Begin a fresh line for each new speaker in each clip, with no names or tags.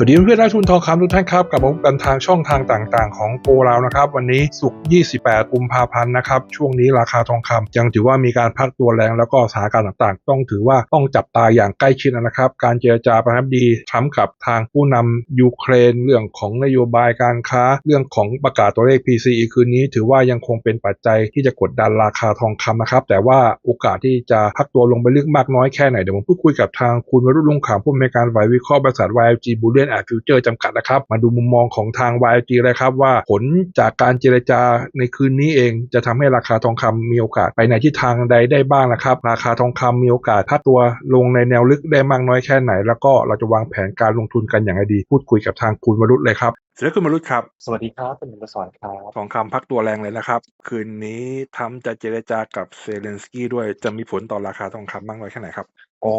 สวัสดีเพื่อนๆนักทุนทองคำทุกท่านครับกลับมาพบกันทางช่องทางต่างๆ ของโกลาวนะครับ วันนี้ศุกร์28 กุมภาพันธ์นะครับ ช่วงนี้ราคาทองคำยังถือว่ามีการพักตัวแรงแล้วก็สถานการณ์ต่างๆ ต้องถือว่าต้องจับตาอย่างใกล้ชิดนะครับ การเจรจาประทับดีทรัมป์กับทางผู้นำยูเครน เรื่องของนโยบายการค้า เรื่องของประกาศตัวเลข PCE คืนนี้ ถือว่ายังคงเป็นปัจจัยที่จะกดดันราคาทองคำนะครับ แต่ว่าโอกาสที่จะพักตัวลงไปลึกมากน้อยแค่ไหนเดี๋ยวผมพูดคุยกับทางคุณวรุษลุงขามผู้อำนวยการฝ่ายวิเคราะห์บริษัท YLG Bullion and Future จำกัดนะครับ มาดูมุมมองของทาง YLG เลยครับว่าผลจากการเจรจาในคืนนี้เองจะทำให้ราคาทองคำมีโอกาสไปในทิศทางใดได้บ้างนะครับ ราคาทองคำมีโอกาสพักตัวลงในแนวลึกได้มากน้อยแค่ไหน แล้วก็เราจะวางแผนการลงทุนกันอย่างไรดี พูดคุยกับทางคุณวรุษเลยครับสวัสดีคุณวรุษครับ
สวัสดีครับเป็นหนึ่งสอนครับ
ทองคำพักตัวแรงเลยนะครับ คืนนี้ทำจะเจรจากับเซเลนสกี้ด้วยจะมีผลต่อราคาทองคำมากน้อยแค่ไหนครับ
ก็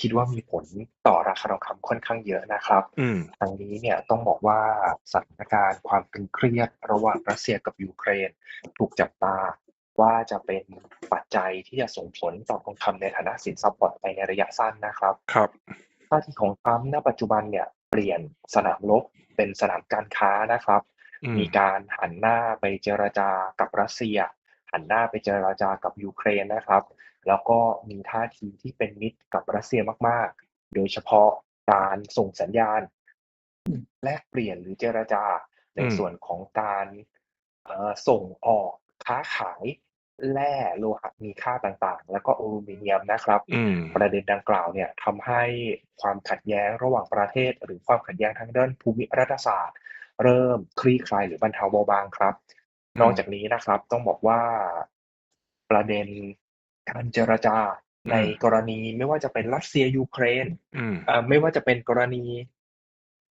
คิดว่ามีผลต่อราคาทองคำค่อนข้างเยอะนะครับ
อืม
ทางนี้เนี่ยต้องบอกว่าสถานการณ์ความตึงเครียดระหว่างรัสเซียกับยูเครน ถูกจับตาว่าจะเป็นปัจจัยที่จะส่งผลต่อทองคำในฐานะสินทรัพย์ปลอดภัยในระยะสั้นนะครับ
ครับ
ท่าทีของทรัมป์ณปัจจุบันเนี่ยเปลี่ยนสนามรบเป็นสนามการค้านะครับ
อืม
มีการหันหน้าไปเจรจากับรัสเซีย หันหน้าไปเจรจากับยูเครนนะครับ แล้วก็มีท่าทีที่เป็นมิตรกับรัสเซียมาก ๆ โดยเฉพาะการส่งสัญญาณ แลกเปลี่ยนหรือเจรจาใน
อืม
ส่วนของการเอ่อส่งออกค้าขายแร่โลหะมีค่าต่างๆ แล้วก็อลูมิเนียมนะครับ
อืม
ประเด็นดังกล่าวเนี่ยทำให้ความขัดแย้งระหว่างประเทศ หรือความขัดแย้งทางด้านภูมิรัฐศาสตร์ เริ่มคลี่คลายหรือบรรเทาเบาบางครับ
อืม
นอกจากนี้นะครับต้องบอกว่าประเด็น การเจรจาในกรณีไม่ว่าจะเป็นรัสเซียยูเครน
อืม
เอ่อไม่ว่าจะเป็นกรณี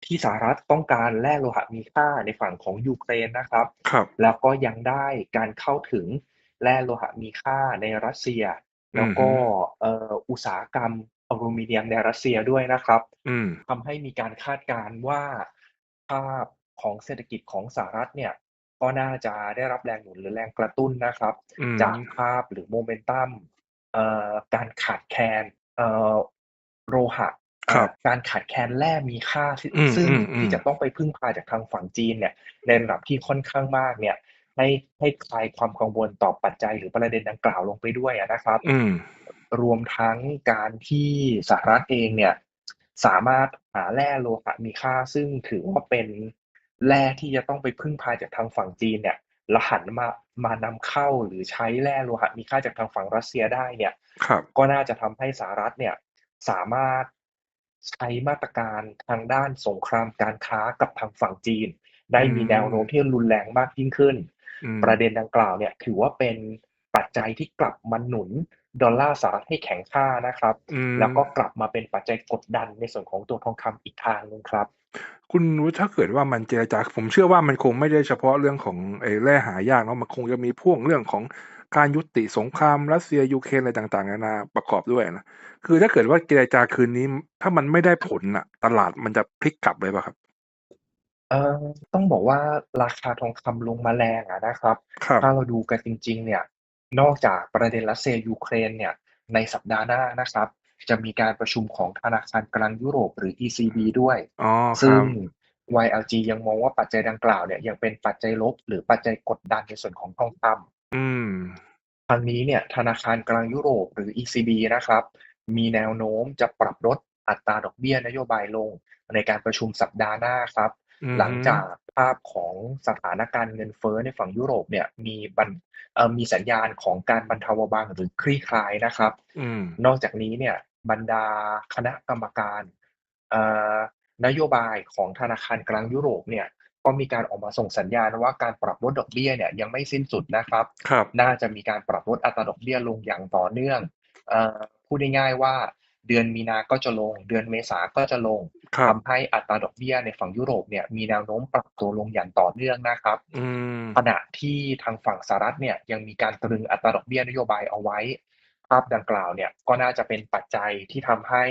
ที่สหรัฐต้องการแร่โลหะมีค่าในฝั่งของยูเครนนะครับ
ครับ
แล้วก็ยังได้การเข้าถึงแร่โลหะมีค่าในรัสเซีย แล้วก็เอ่ออุตสาหกรรมอลูมิเนียมในรัสเซียด้วยนะครับ
อืม
ทำให้มีการคาดการณ์ว่าภาพของเศรษฐกิจของสหรัฐเนี่ย ก็น่าจะได้รับแรงหนุนหรือแรงกระตุ้นนะครับ
อืม
จากภาพหรือโมเมนตัมเอ่อการขาดแคลนเอ่อโลหะ
ครับ
เอ่อการขาดแคลนแร่มีค่าที่
อืม
ซึ่ง
อืมอืม
ที่จะต้องไปพึ่งพาจากทางฝั่งจีนเนี่ยในระดับที่ค่อนข้างมากเนี่ยให้ให้คลายความกังวลต่อปัจจัยหรือประเด็นดังกล่าวลงไปด้วยอะนะครับ
อืม
รวมทั้งการที่สหรัฐเองเนี่ย สามารถหาแร่โลหะมีค่าซึ่งถือว่าเป็น แร่ที่จะต้องไปพึ่งพาจากทางฝั่งจีนเนี่ยแล้วหันมามานำเข้าหรือใช้แร่โลหะมีค่าจากทางฝั่งรัสเซียได้เนี่ย
ครับ
ก็น่าจะทำให้สหรัฐเนี่ย สามารถใช้มาตรการทางด้านสงครามการค้ากับทางฝั่งจีน ได้มี
อืม
แนวโน้มที่รุนแรงมากยิ่งขึ้น
อืม
ประเด็นดังกล่าวเนี่ย ถือว่าเป็นปัจจัยที่กลับมาหนุน ดอลลาร์สหรัฐให้แข็งค่านะครับ
อืม
แล้วก็กลับมาเป็นปัจจัยกดดันในส่วนของตัวทองคำอีกทางหนึงครับ
คุณรู้ถ้าเกิดว่ามันเจรจาผมเชื่อว่ามันคงไม่ได้เฉพาะเรื่องของไอ้แร่หายากเนาะมันคงจะมีพ่วงเรื่องของการยุติสงครามรัสเซียยูเครนอะไรต่างๆนานาประกอบด้วยนะคือถ้าเกิดว่าเจรจาคืนนี้ ถ้ามันไม่ได้ผลอะตลาดมันจะพลิกกลับเลยป่ะครับ
เอ่อต้องบอกว่าราคาทองคำลงมาแรงอะนะครับ
ครับ
ถ้าเราดูกันจริง ๆ เนี่ย นอกจากประเด็นรัสเซียยูเครนเนี่ยในสัปดาห์หน้านะครับ จะมีการประชุมของธนาคารกลางยุโรปหรือ ECB ด้วย
อ๋อค
ซึ่
รั
ง
บ
YLG ยังมองว่าปัจจัยดังกล่าวเนี่ยยังเป็นปัจจัยลบ หรือปัจจัยกดดันในส่วนของทองคำ
อืม
ทางนี้เนี่ยธนาคารกลางยุโรปหรือ ECB นะครับ มีแนวโน้มจะปรับลดอัตราดอกเบี้ยนโยบายลงในการประชุมสัปดาห์หน้าครับ
อืม
หลังจากภาพของสถานการณ์เงินเฟ้อในฝั่งยุโรปเนี่ยมีบันเอ่อมีสัญญาณของการบรรเทาเบาบางหรือคลี่คลายนะครับ
อืม
นอกจากนี้เนี่ยบรรดาคณะกรรมการเอ่อนโยบายของธนาคารกลางยุโรปเนี่ยก็มีการออกมาส่งสัญญาณว่าการปรับลดดอกเบี้ยเนี่ยยังไม่สิ้นสุดนะครับ
ครับ
น่าจะมีการปรับลดอัตราดอกเบี้ยลงอย่างต่อเนื่องเอ่อพูดง่ายๆว่า เดือนมีนาก็จะลง เดือนเมษาก็จะลง
ครับ
ทำให้อัตราดอกเบี้ยในฝั่งยุโรปเนี่ยมีแนวโน้มปรับตัวลงอย่างต่อเนื่องนะครับ
อืม
ขณะที่ทางฝั่งสหรัฐเนี่ยยังมีการตรึงอัตราดอกเบี้ยนโยบายเอาไว้ ภาพดังกล่าวเนี่ยก็น่าจะเป็นปัจจัยที่ทำให้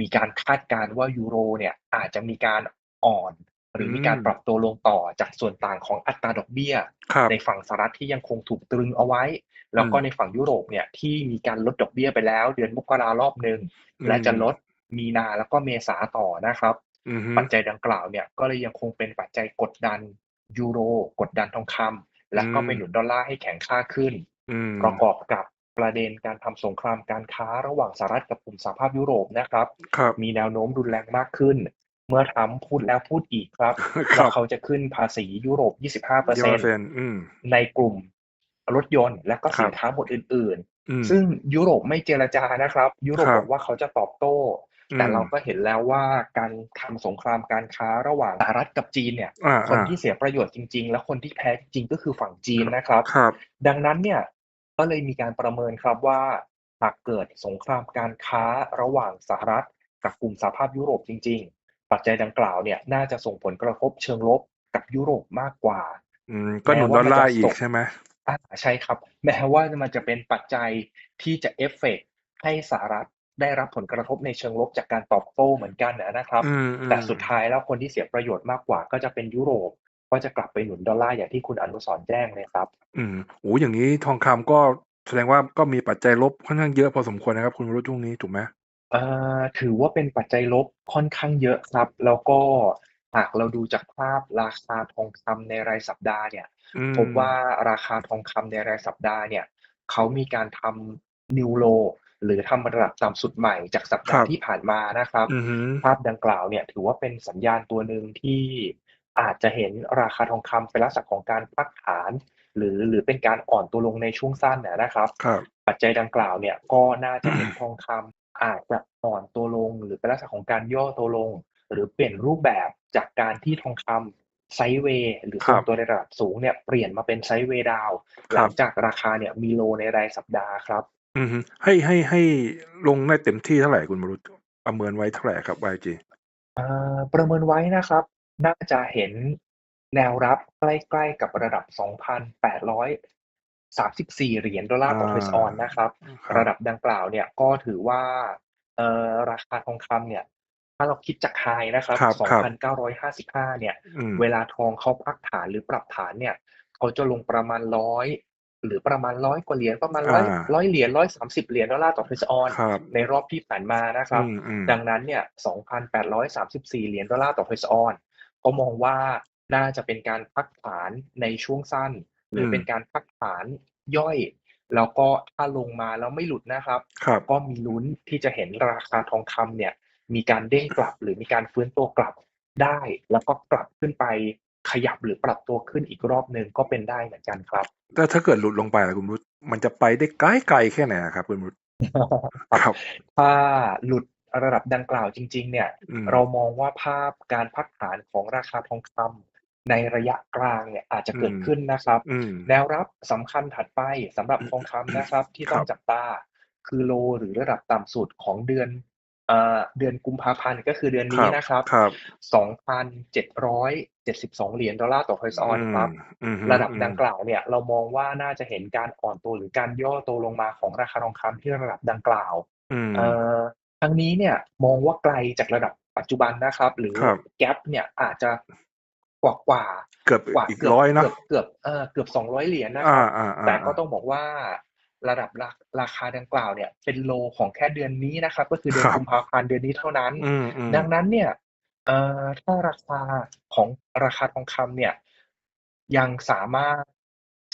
มีการคาดการณ์ว่ายูโรเนี่ยอาจจะมีการอ่อน หรือมีการ
อืม
ปรับตัวลงต่อจากส่วนต่างของอัตราดอกเบี้ย
ครับ
ในฝั่งสหรัฐที่ยังคงถูกตรึงเอาไว้ แล้วก็
อืม
ในฝั่งยุโรปเนี่ยที่มีการลดดอกเบี้ยไปแล้ว เดือนมกรารอบหนึ่งและจะลดมีนาแล้วก็เมษาต่อนะครับ
อือฮึ
ปัจจัยดังกล่าวเนี่ยก็เลยยังคงเป็นปัจจัยกดดันยูโรกดดันทองคำและก็ไปหนุนดอลลาร์ให้แข็งค่าขึ้น
อืม
ประกอบกับประเด็นการทำสงครามการค้าระหว่างสหรัฐกับกลุ่มสหภาพยุโรปนะครับ
ครับ
มีแนวโน้มรุนแรงมากขึ้น เมื่อทรัมป์พูดแล้วพูดอีกครับ
ครั
ว่า
บ
เขาจะขึ้นภาษียุโรป 25%
ยี่สิบเปอร์เซ็นต์อืม
ในกลุ่ม รถยนต์และก็
ครับ
สินค้าหมวดอื่น
อืม
ๆซึ่งยุโรปไม่เจรจานะครับ ยุโรป
ครับ
บอกว่าเขาจะตอบโต้ แต่
อืม
เราก็เห็นแล้วว่าการทำสงครามการค้าระหว่างสหรัฐกับจีนเนี่ย
อ่า
คน
อ่า
ที่เสียประโยชน์จริง ๆ และคนที่แพ้จริงๆก็คือฝั่งจีนนะครับ
ครับ
ดังนั้นเนี่ยก็เลยมีการประเมินครับว่าหากเกิดสงครามการค้าระหว่างสหรัฐ กับกลุ่มสหภาพยุโรปจริง ๆ ปัจจัยดังกล่าวเนี่ยน่าจะส่งผลกระทบเชิงลบกับยุโรปมากกว่า
อืมก็หนุนดอลลาร์อีกใช่ไหม
อ่าใช่ครับ แม้ว่ามันจะเป็นปัจจัยที่จะเอฟเฟกต์ให้สหรัฐได้รับผลกระทบในเชิงลบจากการตอบโต้เหมือนกันนะครับ
อืมอืม
แต่สุดท้ายแล้วคนที่เสียประโยชน์มากกว่าก็จะเป็นยุโรป ก็จะกลับไปหนุนดอลลาร์อย่างที่คุณอนุสรณ์แจ้งเลยครับ
อืม โอ้อย่างนี้ทองคำก็ แสดงว่าก็มีปัจจัยลบค่อนข้างเยอะพอสมควรนะครับ คุณวรุษช่วงนี้ถูกไหม
เอ่อ ถือว่าเป็นปัจจัยลบค่อนข้างเยอะครับ แล้วก็ หากเราดูจากภาพราคาทองคำในรายสัปดาห์เนี่ย
อืม
พบว่าราคาทองคำในรายสัปดาห์เนี่ยเขามีการทำนิวโลหรือทำระดับต่ำสุดใหม่จากสัปดาห์ที่ผ่านมานะครับ
อือหือ
ภาพดังกล่าวเนี่ยถือว่าเป็นสัญญาณตัวหนึ่งที่อาจจะเห็นราคาทองคำเป็นลักษณะของการพักฐาน หรือหรือเป็นการอ่อนตัวลงในช่วงสั้นนะนะครับ
ครับ
ปัจจัยดังกล่าวเนี่ยก็น่าจะเห็นทองคำอาจจะอ่อนตัวลง หรือเป็นลักษณะของการย่อตัวลง หรือเปลี่ยนรูปแบบ จากการที่ทองคำไซด์เวย์หรือ
ครั
ทร
บ
งตัวในระดับสูงเนี่ยเปลี่ยนมาเป็นไซด์เวย์ดาวน์
ครับ
หลังจากราคาเนี่ยมีโลในรายสัปดาห์ครับ
อือหือให้ให้ให้ลงได้เต็มที่เท่าไหร่คุณวรุษประเมินไว้เท่าไหร่ครับ YG
เอ่อประเมินไว้นะครับ น่าจะเห็นแนวรับใกล้ๆกับระดับ 2,834 เหรียญดอลลาร์ต่อ
อ่า
เทรซออนนะครับ
ครับ
ระดับดังกล่าวเนี่ยก็ถือว่าเอ่อราคาทองคำเนี่ย ถ้าเราคิดจากไฮนะครับ
ครับครับ
2,955 เนี่ย
อืม
เวลาทองเขาพักฐานหรือปรับฐานเนี่ยเขาจะลงประมาณร้อยหรือประมาณร้อยกว่าเหรียญประมาณร้อย
อ่า
ร้อยเหรียญร้อยสามสิบเหรียญดอลลาร์ต่อเทรซออน
ครับ
ในรอบที่ผ่านมานะครับ
อืมอืม
ดังนั้นเนี่ย2,834เหรียญดอลลาร์ต่อเทรซออนก็มองว่าน่าจะเป็นการพักฐานในช่วงสั้น หรือเป็นการพักฐานย่อย แล้วก็ถ้าลงมาแล้วไม่หลุดนะครับ
ครับ
ก็มีลุ้นที่จะเห็นราคาทองคำเนี่ย มีการเด้งกลับหรือมีการฟื้นตัวกลับได้ แล้วก็กลับขึ้นไปขยับหรือปรับตัวขึ้นอีกรอบหนึ่งก็เป็นได้เหมือนกันครับ
แต่ถ้าเกิดหลุดลงไปล่ะคุณวรุษมันจะไปได้ไกลไกลๆแค่ไหนอะครับคุณวรุษครับ
ถ้าหลุดระดับดังกล่าวจริง ๆ เนี่ย
อืม
เรามองว่าภาพการพักฐานของราคาทองคำในระยะกลางเนี่ยอาจจะเกิด
อืม
ขึ้นนะครับ
อืม
แนวรับสำคัญถัดไปสำหรับทองคำนะครับ ที่ต้อง
ครับ
จับตาคือโลหรือระดับต่ำสุดของเดือน เอ่อเดือนกุมภาพันธ์ก็คือเดือนนี้นะครับ
ครับ
2,772เหรียญดอลลาร์ต่อเทรซออนครับ
อืมอืม
ระดับดังกล่าวเนี่ย เรามองว่าน่าจะเห็นการอ่อนตัวหรือการย่อตัวลงมาของราคาทองคำที่ระดับดังกล่าว
อืม
เอ่อทั้งนี้เนี่ยมองว่าไกลจากระดับปัจจุบันนะครับ หรือ
ครับ
แกลเนี่ยอาจจะกว่ากว่า
เกือบ
กว่า
อีก
เกือบ
ร้อยเนาะ
เกือบเกือบเออเกือบสองร้อยเหรียญนะค
อ่า
รับ
อ่าอ่า
แต่ก็ต้องบอกว่า ระดับราราคาดังกล่าวเนี่ยเป็นโลของแค่เดือนนี้นะครับ ก็คือเดือน
ครับ
กุมภาพันธ์เดือนนี้เท่านั้น
อืมอืม
ดังนั้นเนี่ยเอ่อถ้าราคาของราคาทองคำเนี่ย ยังสามารถ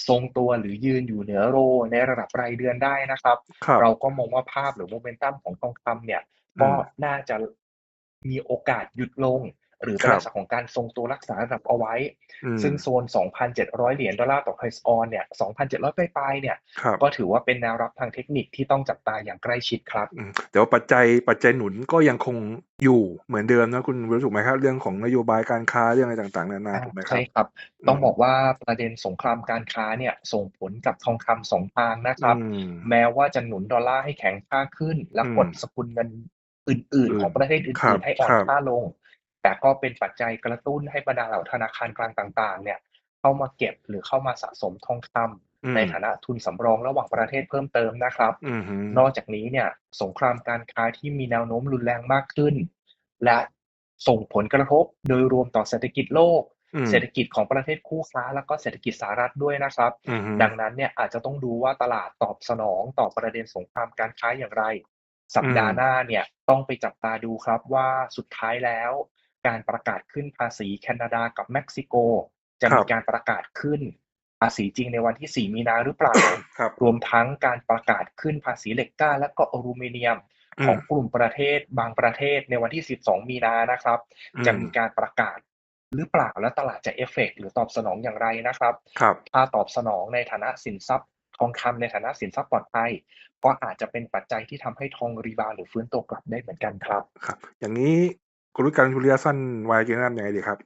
ทรงตัวหรือยืนอยู่เหนือโรในระดับรายเดือนได้นะครับ
ครับ
เราก็มองว่าภาพหรือโมเมนตัมของทองคำเนี่ย
อืม
ก็น่าจะมีโอกาสหยุดลง หรือเป็น
ครับ
ลักษณะของการทรงตัวรักษาระดับเอาไว้
อืม
ซึ่งโซน 2,700 เหรียญดอลลาร์ต่อไพรซ์ออนเนี่ย2,700 ปลายๆเนี่ย
ครับ
ก็ถือว่าเป็นแนวรับทางเทคนิคที่ต้องจับตาอย่างใกล้ชิดครับ
อืมแต่ว่าปัจจัยปัจจัยหนุนก็ยังคงอยู่เหมือนเดิมนะคุณรู้ถูกไหมครับ เรื่องของนโยบายการค้าเรื่องอะไรต่างๆนานาถูกไหมครับ
ใช่ครับ ต้องบอกว่าประเด็นสงครามการค้าเนี่ยส่งผลกับทองคำสองทางนะครับ
อืม
แม้ว่าจะหนุนดอลลาร์ให้แข็งค่าขึ้น และ
อืม
กดสกุลเงินอื่น ๆ ของประเทศ
ครั
อื่
บ
นๆให้อ่อน
ครับ
ค่าลง แต่ก็เป็นปัจจัยกระตุ้นให้บรรดาเหล่าธนาคารกลางต่างๆ เนี่ย เข้ามาเก็บหรือเข้ามาสะสมทองคำ
อืม
ในฐานะทุนสำรองระหว่างประเทศเพิ่มเติมนะครับ
อืมฮึ
นอกจากนี้เนี่ย สงครามการค้าที่มีแนวโน้มรุนแรงมากขึ้น และส่งผลกระทบโดยรวมต่อเศรษฐกิจโลก
อืม
เศรษฐกิจของประเทศคู่ค้า แล้วก็เศรษฐกิจสหรัฐด้วยนะครับ
อืมฮึ
ดังนั้นเนี่ยอาจจะต้องดูว่าตลาดตอบสนองต่อประเด็นสงครามการค้าอย่างไร สัปดาห์หน้าเนี่ยต้องไปจับตาดูครับว่าสุดท้ายแล้ว การประกาศขึ้นภาษีแคนาดากับเม็กซิโก จะ
ครั
มี
บ
การประกาศขึ้นภาษีจริงในวันที่ 4 มีนาหรือเปล่า
ครับ
รวมทั้งการประกาศขึ้นภาษีเหล็กกล้า และก็อลูมิเนียม
อื
ของ
ม
กลุ่มประเทศบางประเทศในวันที่ 12 มีนานะครับ
อืม
จะมีการประกาศหรือเปล่าและตลาดจะเอฟเฟกต์หรือตอบสนองอย่างไรนะครับ
ครับ
ถ้าตอบสนองในฐานะสินทรัพย์ทองคำในฐานะสินทรัพย์ปลอดภัย ก็อาจจะเป็นปัจจัยที่ทำให้ทองรีบาวด์หรือฟื้นตัวกลับได้เหมือนกันครับ
ครับ อย่างนี้ กลยุทธ์การลงทุนระยะสั้นวายเกนนัมยังไงดีครับ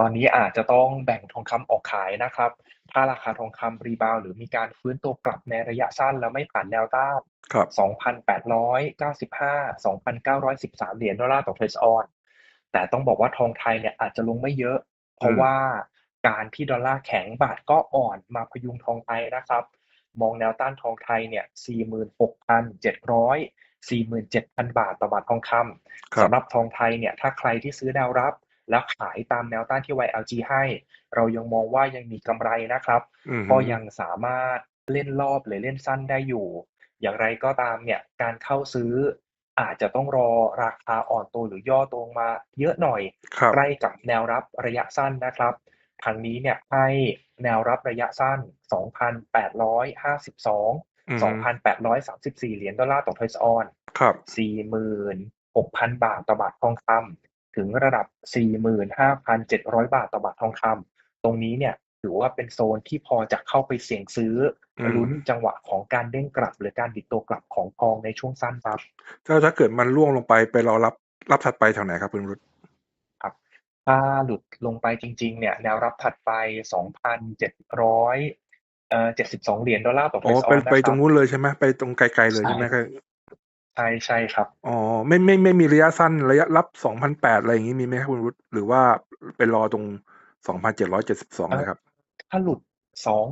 ตอนนี้อาจจะต้องแบ่งทองคำออกขายนะครับ ถ้าราคาทองคำรีบาวด์หรือมีการฟื้นตัวกลับในระยะสั้นแล้วไม่ผ่านแนวต้าน
ครับ
2,895 2,913 เหรียญดอลลาร์ต่อเทรซออน แต่ต้องบอกว่าทองไทยเนี่ยอาจจะลงไม่เยอะ เพราะ
อืม
ว่าการที่ดอลลาร์แข็งบาทก็อ่อนมาพยุงทองไทยนะครับ มองแนวต้านทองไทยเนี่ย46,700 47,000 บาทต่อบาททองคำ
ครับ
สำหรับทองไทยเนี่ยถ้าใครที่ซื้อแนวรับ แล้วขายตามแนวต้านที่ YLG ให้ เรายังมองว่ายังมีกำไรนะครับ
อืม
ก็ยังสามารถเล่นรอบหรือเล่นสั้นได้อยู่ อย่างไรก็ตามเนี่ยการเข้าซื้ออาจจะต้องรอราคาอ่อนตัวหรือย่อตัวลงมาเยอะหน่อย
ครับ
ใกล้กับแนวรับระยะสั้นนะครับทางนี้เนี่ยให้แนวรับระยะสั้น 2,852
อืม
2,834 เหรียญดอลลาร์ต่อเทรซออน
ครับ
46,000 บาทต่อบาททองคำถึงระดับ 45,700 บาทต่อบาททองคำตรงนี้เนี่ยถือว่าเป็นโซนที่พอจะเข้าไปเสี่ยงซื้ออ
ม
ลุ้นจังหวะของการเด้งกลับ หรือการดิดตัวกลับของทองในช่วงสั้นครับ
ถ้าถ้าเกิดมันล่วงลงไปไปรอรับรับถัดไปแถวไหนครับคุณรุต
ถ้าหลุดลงไปจริงๆ เนี่ยแนวรับถัดไป 2,700เอ่อ72 เหรียญดอลลาร์ต่อเท
อ๋
ร
อ
ซอ
ไป
นนะ
ไป
ค
ตร
รับ
งนู้นเลยใช่ไหมไปตรงไกลๆเลย
ใช่
ใช่ไหมครับ
ใช่ใช่ครับ
อ๋อไม่ไม่ไม่มีระยะสั้นระยะรับสองพันแปดอะไรอย่างนี้มีไหมครับคุณรุตหรือว่าไปรอตรงสองพันเจ็ดร้อยเจ็ดสิบสองเลยครับ
ถ้าหลุด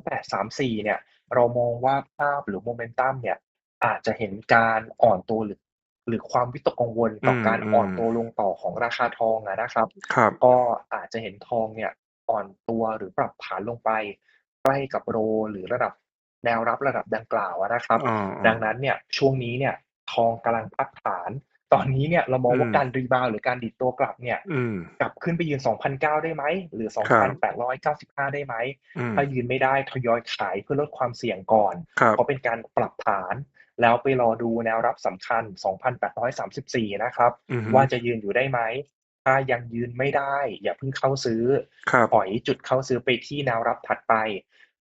2834เนี่ย เรามองว่าภาพหรือโมเมนตัมเนี่ย อาจจะเห็นการอ่อนตัวหรือ หรือความวิตกกังวลต่ออ
ม
การ
อืม
อ่อนตัวลงต่อของราคาทองอะนะครับ
ครับ
ก็อาจจะเห็นทองเนี่ยอ่อนตัวหรือปรับฐานลงไปใกล้กับโรหรือระดับแนวรับระดับดังกล่าวอะนะครับ
อ๋อ
ดังนั้นเนี่ยช่วงนี้เนี่ย ทองกำลังพักฐาน ตอนนี้เนี่ยเรามองว่า
อืม
การรีบาวด์หรือการดิดตัวกลับเนี่ย
อืม
กลับขึ้นไปยืน2,009ได้ไหมหรือ
ครับ
2,895 ได้ไหม
อืม
ถ้ายืนไม่ได้ทยอยขายเพื่อลดความเสี่ยงก่อน
ครับ
เพราะเป็นการปรับฐานแล้วไปรอดูแนวรับสำคัญ 2,834 นะครับ
อืม
ว่าจะยืนอยู่ได้ไหม ถ้ายังยืนไม่ได้ อย่าเพิ่งเข้าซื้อ
ครับ
ปล่อยจุดเข้าซื้อไปที่แนวรับถัดไป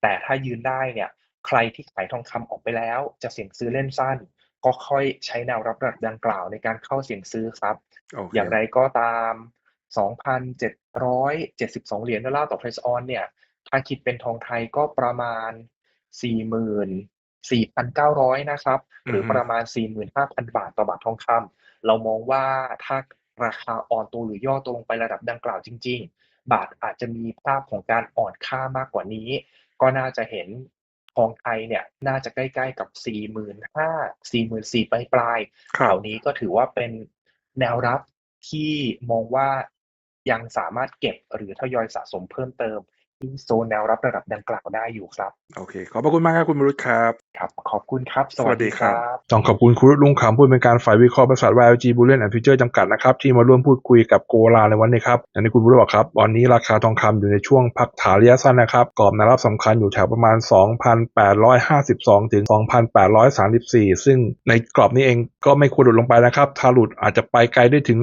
แต่ถ้ายืนได้เนี่ย ใครที่ขายทองคำออกไปแล้ว จะเสี่ยงซื้อเล่นสั้น ก็ค่อยใช้แนวรับระดับดังกล่าวในการเข้าเสี่ยงซื้อครับ
โอเค
อย่างไรก็ตาม 2,772 เหรียญดอลลาร์ต่อเทรซออนเนี่ย ถ้าคิดเป็นทองไทยก็ประมาณ 44,900 นะครับ หรือประมาณ 45,000 บาทต่อบาททองคำเรามองว่าถ้าราคาอ่อนตัวหรือย่อตัวลงไประดับดังกล่าวจริง ๆ บาทอาจจะมีภาพของการอ่อนค่ามากกว่านี้ ก็น่าจะเห็น ทองไทยเนี่ยน่าจะใกล้ๆกับ 45,000 44,000ปลายๆ
ครั
แถ
บ
วนี้ก็ถือว่าเป็นแนวรับที่มองว่ายังสามารถเก็บหรือทยอยสะสมเพิ่มเติมที่ โซนแนวรับระดับดังกล่าวได้อยู่ครับ
โอเค ขอบพระคุณมากครับคุณมรุตครับ
ครับ ขอบคุณครับส
สวั
วั
ส
ส
ดี
ดี
ค
ค
รั
รับบ
ต้องขอบคุณคุณลุงขำผู้เป็นการฝ่ายวิเคราะห์บริษัท YLG Bullion and Future จำกัดนะครับ ที่มาร่วมพูดคุยกับโกลาในวันนี้ครับอย่างที่คุณรู้บอกครับ วันนี้ราคาทองคำอยู่ในช่วงพักฐานระยะสั้นนะครับกรอบแนวรับสำคัญอยู่แถวประมาณ 2,852 ถึง 2,834 ซึ่งในกรอบนี้เองก็ไม่ควรหลุดลงไปนะครับถ้าหลุดอาจจะไปไกลได้ถึง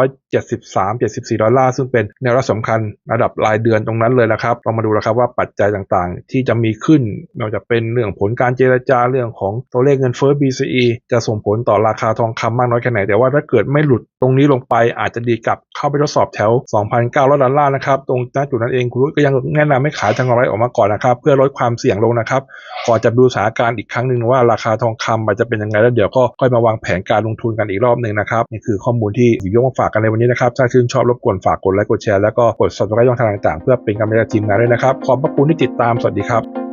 2,773 74 ดอลลาร์ซึ่งเป็นแนวรับสำคัญระดับรายเดือนตรงนั้นเลยยนะครับเรามาดูแล้วครับว่าปัจจัยต่างๆ ที่จะมีขึ้นไม่ว่าจะเป็นเรื่องผลการเจรจาเรื่องของตัวเลขเงินเฟ้อ BCE จะส่งผลต่อราคาทองคำมากน้อยแค่ไหน แต่ว่าถ้าเกิดไม่หลุดตรงนี้ลงไปอาจจะดีกับเข้าไปทดสอบแถว 2,900 ดอลลาร์นะครับ ตรงณจุดนั้นเองคุณก็ยังแนะนำให้ขายทางกำไรออกมาก่อนนะครับ เพื่อลดความเสี่ยงลงนะครับก่อนจะดูสถานการณ์อีกครั้งหนึ่งว่าราคาทองคำมันจะเป็นยังไงแล้วเดี๋ยวก็ค่อยมาวางแผนการลงทุนกันอีกรอบหนึ่งนะครับนี่คือข้อมูลที่หยิบยกมาฝากกันในวันนี้นะครับถ้าชื่นชอบรบกวนฝากกดไลค์กดแชร์แล้วก็กด subscribe ช่องทางต่างๆเพื่อเป็นกำลังใจกับทีมงานด้วยนะครับ ขอบพระคุณที่ติดตาม สวัสดีครับ